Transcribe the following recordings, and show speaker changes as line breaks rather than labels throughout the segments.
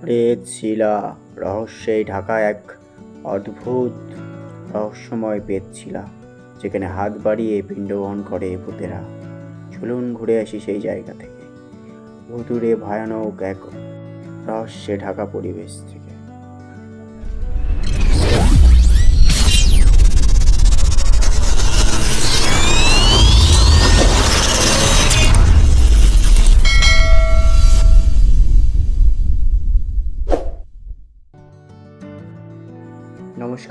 প্রেত শিলা রহস্যে ঢাকা এক অদ্ভুত রহস্যময় পেত শিলা, যেখানে হাত বাড়িয়ে পিণ্ড বহন করে ভূতেরা। চলুন ঘুরে আসি সেই জায়গা থেকে। ভুতুরে ভয়ানক এক রহস্যে ঢাকা পরিবেশ থেকে।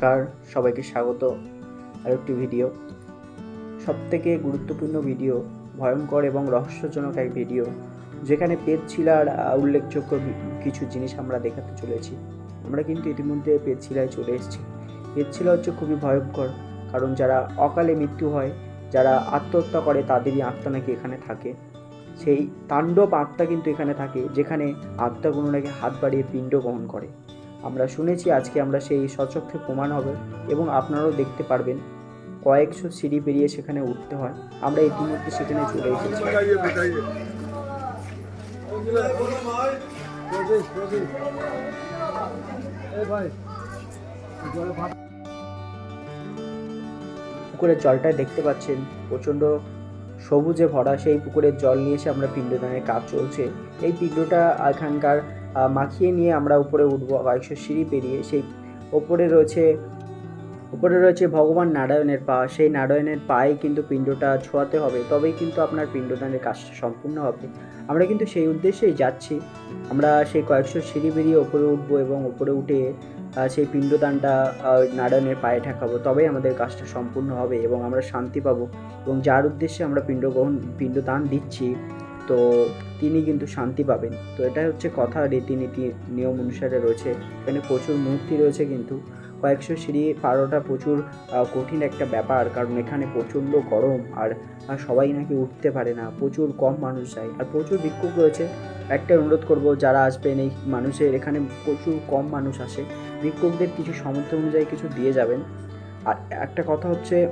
নমস্কার, সবাইকে স্বাগত। আর একটি ভিডিও। সবথেকে গুরুত্বপূর্ণ ভিডিও, ভয়ঙ্কর এবং রহস্যজনক এক ভিডিও, যেখানে পেট ছিলার উল্লেখযোগ্য কিছু জিনিস আমরা দেখাতে চলেছি। আমরা কিন্তু ইতিমধ্যে পেট ছিলায় চলে এসেছি। পেটছিলা হচ্ছে খুবই ভয়ঙ্কর, কারণ যারা অকালে মৃত্যু হয়, যারা আত্মহত্যা করে, তাদেরই আত্মা নাকি এখানে থাকে। সেই তাণ্ডব আত্মা কিন্তু এখানে থাকে, যেখানে আত্মাগুলো নাকি হাত বাড়িয়ে পিণ্ড বহন করে। আমরা শুনেছি আজকে আমরা সেই সচক্ষে প্রমাণ হবে এবং আপনারাও দেখতে পারবেন। কয়েকশো সিঁড়ি পেরিয়ে সেখানে উঠতে হয়। আমরা ইতিমধ্যে সেখানে চলে এসেছি। পুকুরের জলটা দেখতে পাচ্ছেন প্রচণ্ড সবুজে ভরা সেই পুকুরের জল নিয়ে এসে আমরা পিণ্ডদানের কাজ চলছে। এই পিণ্ডটা এখানকার মাখিয়ে নিয়ে আমরা উপরে উঠবো কয়েকশো সিঁড়ি পেরিয়ে সেই ওপরে রয়েছে, উপরে রয়েছে ভগবান নারায়ণের পা। সেই নারায়ণের পায়ে কিন্তু পিণ্ডটা ছোঁয়াতে হবে, তবেই কিন্তু আপনার পিণ্ডদানের কাজটা সম্পূর্ণ হবে। আমরা কিন্তু সেই উদ্দেশ্যেই যাচ্ছি। আমরা সেই কয়েকশো সিঁড়ি বেরিয়ে ওপরে উঠবো এবং ওপরে উঠে সেই পিণ্ডদানটা নারায়ণের পায়ে ঠেকাবো, তবেই আমাদের কাজটা সম্পূর্ণ হবে এবং আমরা শান্তি পাবো। এবং যার উদ্দেশ্যে আমরা পিণ্ড গ্রহণ পিণ্ডদান দিচ্ছি তো তিনি কিন্তু শান্তি পাবেন। তো এটাই হচ্ছে কথা, রীতিনীতি, নিয়ম অনুসারে রয়েছে। এখানে প্রচুর মূর্তি রয়েছে কিন্তু। কয়েকশো সিঁড়ি পারোটা প্রচুর কঠিন একটা ব্যাপার। কারণ এখানে প্রচণ্ড গরম আর সবাই নাকি উঠতে পারে না। প্রচুর কম মানুষ যায়। আর প্রচুর ভিক্ষুক রয়েছে। একটা অনুরোধ করব, যারা আসবেন, এই মানুষের এখানে প্রচুর কম মানুষ আসে। ভিক্ষুকদের কিছু সামর্থ্য অনুযায়ী কিছু দিয়ে যাবেন। আর একটা কথা হচ্ছে,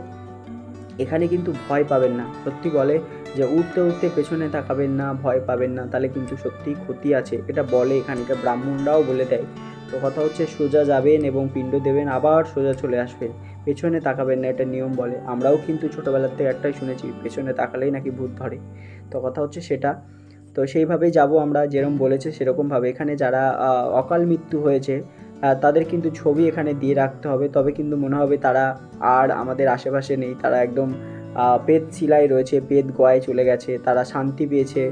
এখানে কিন্তু ভয় পাবেন না। সত্যি বলে যে উঠতে উঠতে পেছনে তাকাবেন না, ভয় পাবেন না, তাহলে কিন্তু সত্যিই ক্ষতি আছে। এটা বলে এখানকার ব্রাহ্মণরাও বলে দেয়। তো কথা হচ্ছে সোজা যাবেন এবং পিণ্ড দেবেন, আবার সোজা চলে আসবেন। পেছনে তাকাবেন না, এটা নিয়ম বলে। আমরাও কিন্তু ছোটোবেলার থেকে একটাই শুনেছি, পেছনে তাকালেই নাকি ভূত ধরে। তো কথা হচ্ছে সেটা। তো সেইভাবেই যাব আমরা যেরকম বলেছে সেরকমভাবে। এখানে যারা অকাল মৃত্যু হয়েছে তাদের কিন্তু ছবি এখানে দিয়ে রাখতে হবে। তবে কিন্তু মনে হবে তারা আর আমাদের আশেপাশে নেই, তারা একদম পেট শিলায় রয়েছে, পেট গয়ায় চলে গেছে, তারা শান্তি পেয়েছে।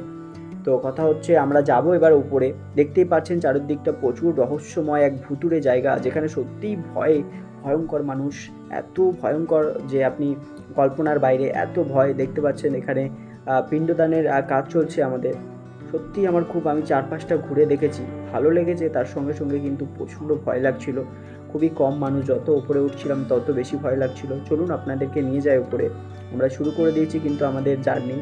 তো কথা হচ্ছে আমরা যাব এবার উপরে। দেখতেই পাচ্ছেন চারিদিকটা প্রচুর রহস্যময় এক ভুতুরে জায়গা, যেখানে সত্যিই ভয় ভয়ঙ্কর মানুষ, এত ভয়ঙ্কর যে আপনি কল্পনার বাইরে, এত ভয় দেখতে পাচ্ছেন এখানে। পিণ্ডদানের কাজ চলছে আমাদের। সত্যি আমার খুব আমি চারপাশটা ঘুরে দেখেছি। ভালো লেগেছে, তার সঙ্গে সঙ্গে কিন্তু প্রচণ্ড ভয় লাগছিল। খুবই কম মানুষ যত উপরে উঠছিলাম, তত বেশি ভয় লাগছিল। চলুন আপনাদেরকে নিয়ে যাই উপরে। আমরা শুরু করে দিয়েছি কিন্তু আমাদের জার্নি।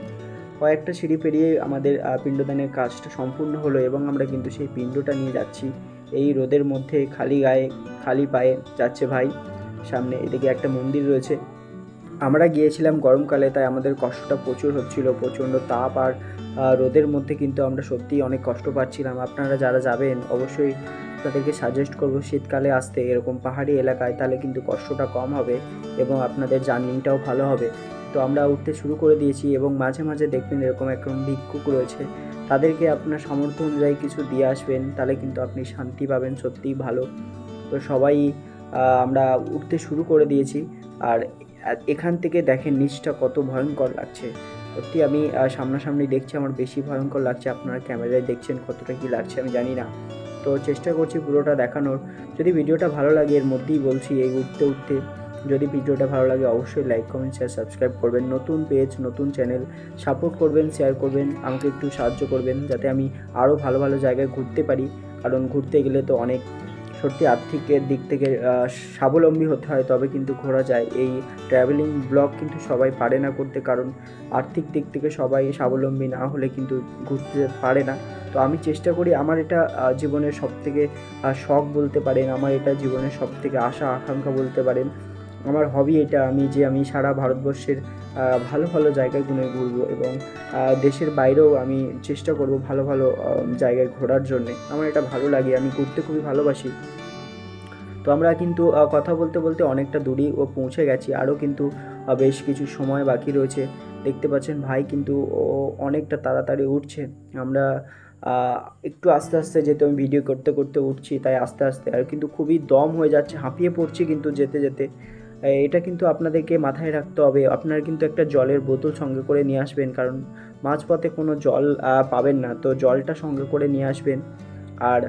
কয়েকটা সিঁড়ি পেরিয়ে আমাদের পিণ্ডদানের কাজটা সম্পূর্ণ হলো এবং আমরা কিন্তু সেই পিণ্ডটা নিয়ে যাচ্ছি। এই রোদের মধ্যে খালি গায়ে, খালি পায়ে যাচ্ছে ভাই। সামনে এদিকে একটা মন্দির রয়েছে। আমরা গিয়েছিলাম গরমকালে, তাই আমাদের কষ্টটা প্রচুর হচ্ছিল। প্রচণ্ড তাপ আর রোদের মধ্যে কিন্তু আমরা সত্যিই অনেক কষ্ট পাচ্ছিলাম। আপনারা যারা যাবেন, অবশ্যই তাদেরকে সাজেস্ট করব, শীতকালে আসতে এরকম পাহাড়ি এলাকায় তাহলে কিন্তু কষ্টটা কম হবে এবং আপনাদের জার্নিংটাও ভালো হবে। তো আমরা উঠতে শুরু করে দিয়েছি এবং মাঝে মাঝে দেখবেন এরকম একরকম ভিক্ষুক রয়েছে। তাদেরকে আপনার সামর্থ্য অনুযায়ী কিছু দিয়ে আসবেন, তাহলে কিন্তু আপনি শান্তি পাবেন, সত্যিই ভালো। তো সবাই আমরা উঠতে শুরু করে দিয়েছি। আর এখান থেকে দেখেন নিচটা কত ভয়ঙ্কর লাগছে। সত্যি আমি সামনাসামনি দেখছি, আমার বেশি ভয়ঙ্কর লাগছে। আপনারা ক্যামেরায় দেখছেন কতটা কি লাগছে, আমি জানি না। তো চেষ্টা করছি পুরোটা দেখানোর। যদি ভিডিওটা ভালো লাগে, এর মধ্যেই বলছি এই উঠতে উঠতে। যদি ভিডিওটা ভালো লাগে, অবশ্যই লাইক কমেন্ট শেয়ার সাবস্ক্রাইব করবেন। নতুন পেজ নতুন চ্যানেল সাপোর্ট করবেন শেয়ার করবেন, আমাকে একটু সাহায্য করবেন, যাতে আমি আরও ভালো ভালো জায়গায় ঘুরতে পারি। কারণ ঘুরতে গেলে তো অনেক সত্যি আর্থিকের দিক থেকে স্বাবলম্বী হতে হয় তবে কিন্তু ঘোরা যায়। এই ট্রাভেলিং ব্লগ কিন্তু সবাই পারে না করতে কারণ আর্থিক দিক থেকে সবাই স্বাবলম্বী না হলে কিন্তু ঘুরতে পারে না। তো আমি চেষ্টা করি আমার এটা জীবনের সব থেকে শখ বলতে পারেন, আমার এটা জীবনের সব থেকে আশা, আকাঙ্ক্ষা বলতে পারেন। আমার হবি এটা আমি যে আমি সারা ভারতবর্ষের ভালো ভালো জায়গাগুলো ঘুরবো এবং দেশের বাইরেও আমি চেষ্টা করব ভালো ভালো জায়গায় ঘোরার জন্যে। আমার এটা ভালো লাগে, আমি ঘুরতে খুবই ভালোবাসি। তো আমরা কিন্তু কথা বলতে বলতে অনেকটা দূরই ও পৌঁছে গেছি। আরও কিন্তু বেশ কিছু সময় বাকি রয়েছে। দেখতে পাচ্ছেন ভাই কিন্তু ও অনেকটা তাড়াতাড়ি উঠছে। আমরা একটু আস্তে আস্তে যেহেতু আমি ভিডিও করতে করতে উঠছি, তাই আস্তে আস্তে আর কিন্তু খুবই দম হয়ে যাচ্ছে, হাঁপিয়ে পড়ছি কিন্তু যেতে যেতে। এটা কিন্তু আপনাদেরকে মাথায় রাখতে হবে। আপনারা কিন্তু একটা জলের বোতল সঙ্গে করে নিয়ে আসবেন, কারণ মাঝপথে কোনো জল পাবেন না। তো জলটা সঙ্গে করে নিয়ে আসবেন। আর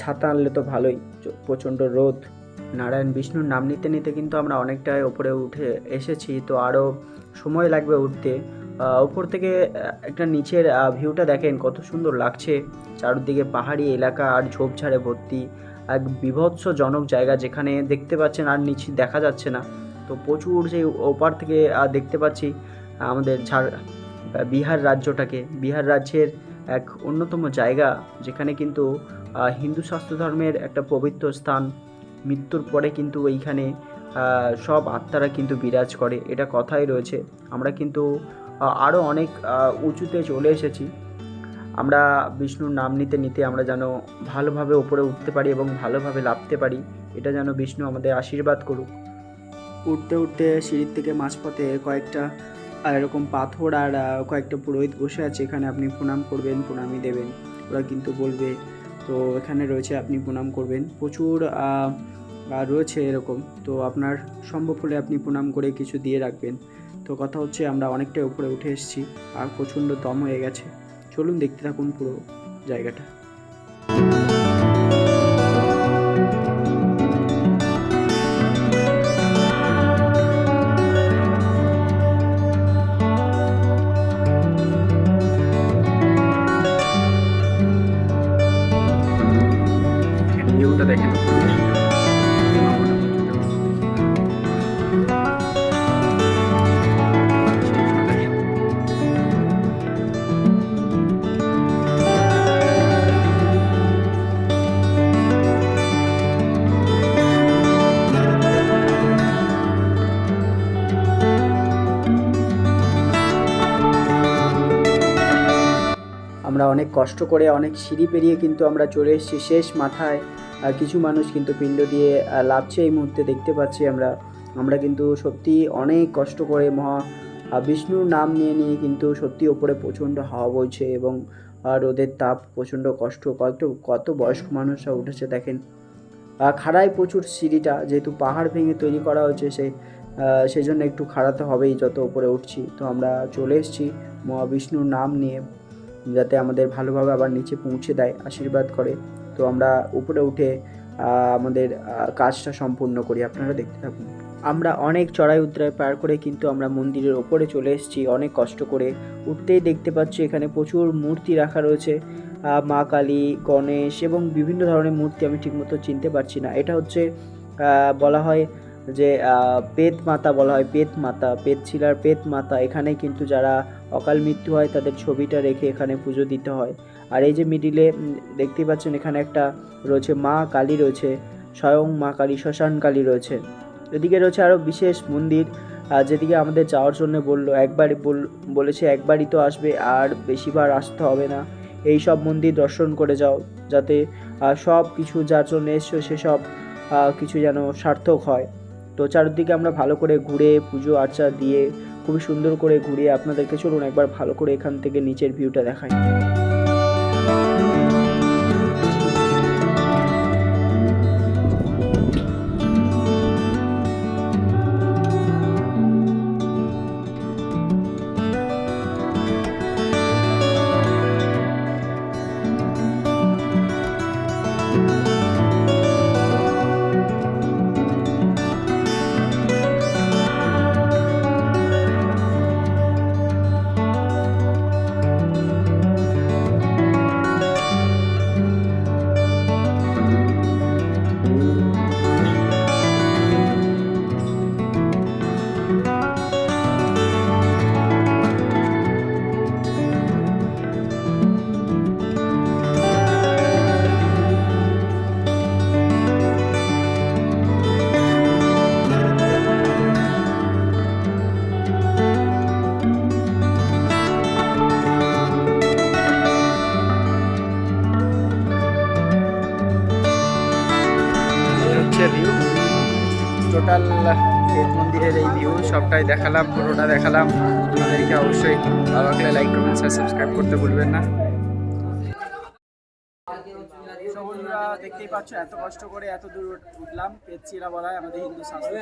ছাতা আনলে তো ভালোই। প্রচণ্ড রোদ। নারায়ণ, বিষ্ণুর নাম নিতে নিতে কিন্তু আমরা অনেকটাই ওপরে উঠে এসেছি। তো আরও সময় লাগবে উঠতে। উপর থেকে একটা নিচের ভিউটা দেখেন কত সুন্দর লাগছে। চারদিকে পাহাড়ি এলাকা আর ঝোপঝাড়ে ভর্তি। এক বিভৎস জনক জায়গা যেখানে দেখতে পাচ্ছেন আর নিচে দেখা যাচ্ছে না। তো প্রচুর সেই ওপার থেকে দেখতে পাচ্ছি, আমাদের ঝাড় বিহার রাজ্যটাকে। বিহার রাজ্যের এক অন্যতম জায়গা যেখানে কিন্তু হিন্দু শাস্ত্র ধর্মের একটা পবিত্র স্থান। মৃত্যুর পরে কিন্তু এইখানে সব আত্মারা কিন্তু বিরাজ করে। এটা কথাই রয়েছে। আমরা কিন্তু আরও অনেক উঁচুতে চলে এসেছি। আমরা বিষ্ণুর নাম নিতে নিতে আমরা যেন ভালোভাবে ওপরে উঠতে পারি এবং ভালোভাবে লাভতে পারি, এটা যেন বিষ্ণু আমাদের আশীর্বাদ করুক। উঠতে উঠতে সিঁড়ির থেকে মাঝপথে কয়েকটা, আর এরকম পাথর আর কয়েকটা পুরোহিত বসে আছে, এখানে আপনি প্রণাম করবেন প্রণামী দেবেন। ওরা কিন্তু বলবে, তো এখানে রয়েছে, আপনি প্রণাম করবেন। প্রচুর রয়েছে এরকম। তো আপনার সম্ভব হলে আপনি প্রণাম করে কিছু দিয়ে রাখবেন। তো কথা হচ্ছে, আমরা অনেকটাই উপরে উঠে এসেছি, আর প্রচণ্ড দম হয়ে গেছে। চলুন দেখতে থাকুন পুরো জায়গাটা। অনেক কষ্ট করে অনেক সিঁড়ি পেরিয়ে কিন্তু আমরা চলে এসেছি। শেষ মাথায় কিছু মানুষ কিন্তু পিণ্ড দিয়ে লাফছে এই মুহূর্তে দেখতে পাচ্ছি আমরা। আমরা কিন্তু সত্যি অনেক কষ্ট করে মহা বিষ্ণুর নাম নিয়ে নিয়ে কিন্তু সত্যি ওপরে প্রচণ্ড হাওয়া বইছে এবং রোদের তাপ প্রচণ্ড কষ্ট কত কত বয়স্ক মানুষরা উঠেছে দেখেন। খাড়ায় প্রচুর সিঁড়িটা যেহেতু পাহাড় ভেঙে তৈরি করা হয়েছে সেই আহ, সেই জন্য একটু খাড়াতে হবেই যত উপরে উঠছি। তো আমরা চলে এসেছি মহাবিষ্ণুর নাম নিয়ে। যাতে আমাদের ভালোভাবে আবার নিচে পৌঁছে দেয়, আশীর্বাদ করে। তো আমরা উপরে উঠে আমাদের কাজটা সম্পূর্ণ করি। আপনারা দেখতে থাকুন। আমরা অনেক চড়াই উতরাই পার করে কিন্তু আমরা মন্দিরের ওপরে চলে এসেছি অনেক কষ্ট করে। উঠতেই দেখতে পাচ্ছি এখানে প্রচুর মূর্তি রাখা রয়েছে। মা কালী, গণেশ এবং বিভিন্ন ধরনের মূর্তি আমি ঠিকমতো চিনতে পারছি না। এটা হচ্ছে বলা হয় যে পেত মাতা বলা হয়, পেত মাতা, পেত শিলার পেত মাতা, এখানে কিন্তু যারা অকাল মৃত্যু হয় তাদের ছবিটা রেখে এখানে পুজো দিতে হয়। আর এই যে মিডিলে দেখতেই পাচ্ছেন এখানে একটা রয়েছে মা কালী রয়েছে, স্বয়ং মা কালী, শ্মশান কালী রয়েছে। এদিকে রয়েছে আরও বিশেষ মন্দির যেদিকে আমাদের যাওয়ার জন্য বলল একবারই বল- বলেছে একবারই তো আসবে, আর বেশিবার আসতে হবে না। এই সব মন্দির দর্শন করে যাও, যাতে সব কিছু যার জন্য এসছো সেসব কিছু যেন সার্থক হয়। তো চারদিকে আমরা ভালো করে ঘুরে পুজো আর্চা দিয়ে খুবই সুন্দর করে ঘুরিয়ে আপনাদেরকে চলুন একবার ভালো করে এখান থেকে নিচের ভিউটা দেখাই। সবটাই দেখালাম পুরোটা দেখালাম। আপনাদেরকে অবশ্যই ভালো লাগলে লাইক কমেন্ট সাবস্ক্রাইব করতে ভুলবেন না। দেখতেই পাচ্ছ এত কষ্ট করে এত দূর উঠলাম পেচ্ছিরা বলা হয় আমাদের হিন্দু শাস্ত্র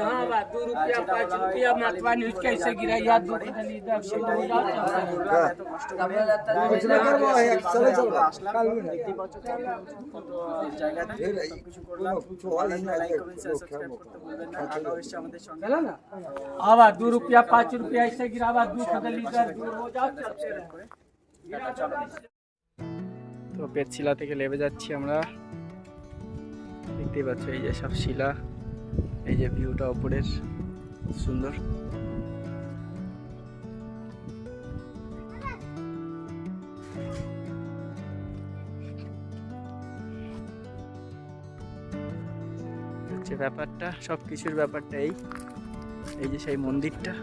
আবার দু রুপিয়া পাঁচ রুপিয়া এসে আবার দু
খদলি দূর হো তো পেটশিলা থেকে লেবে যাচ্ছি আমরা। দেখতেই পাচ্ছ এই যে সব শিলা, এই যে ভিউটা উপরের সুন্দর। হচ্ছে ব্যাপারটা সব কিছুর ব্যাপারটা এই। এই যে সেই মন্দিরটা।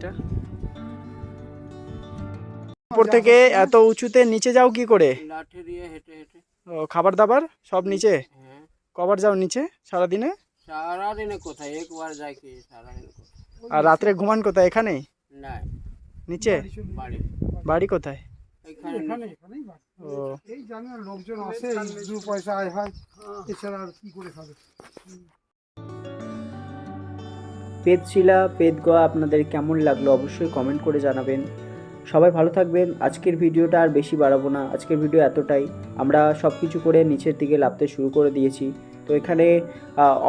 এটা। উপর থেকে এত উঁচুতে নিচে যাও কি করে?
লাঠি দিয়ে হেঁটে হেঁটে।
ও খাবার দাবার সব নিচে?
হ্যাঁ।
কবার যাও নিচে সারাদিনে?
সারাদিনে কোথায়? একবার যাই কি সারাদিন
আর রাত্রে ঘুমান কোথায়? এখানে?
না
নিচে?
বাড়ি
বাড়ি। কোথায়?
লোকজন আসে দু পয়সা আয় হয় এছাড়া আর কি করে খাবে?
পেদশিলা পেদগোয়া আপনাদের কেমন লাগল অবশ্যই কমেন্ট করে জানাবেন। সবাই ভালো থাকবেন। আজকের ভিডিওটা আর বেশি বাড়াবো না। আজকের ভিডিও এতটাই। আমরা সব কিছু করে নিচের দিকে নামতে শুরু করে দিয়েছি। তো এখানে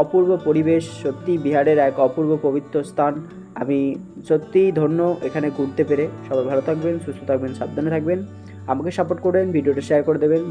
অপূর্ব পরিবেশ সত্যি বিহারের এক অপূর্ব পবিত্র স্থান। আমি সত্যিই ধন্য এখানে ঘুরতে পেরে। সবাই ভালো থাকবেন, সুস্থ থাকবেন, সাবধানে থাকবেন। আমাকে সাপোর্ট করবেন ভিডিওটা শেয়ার করে দেবেন।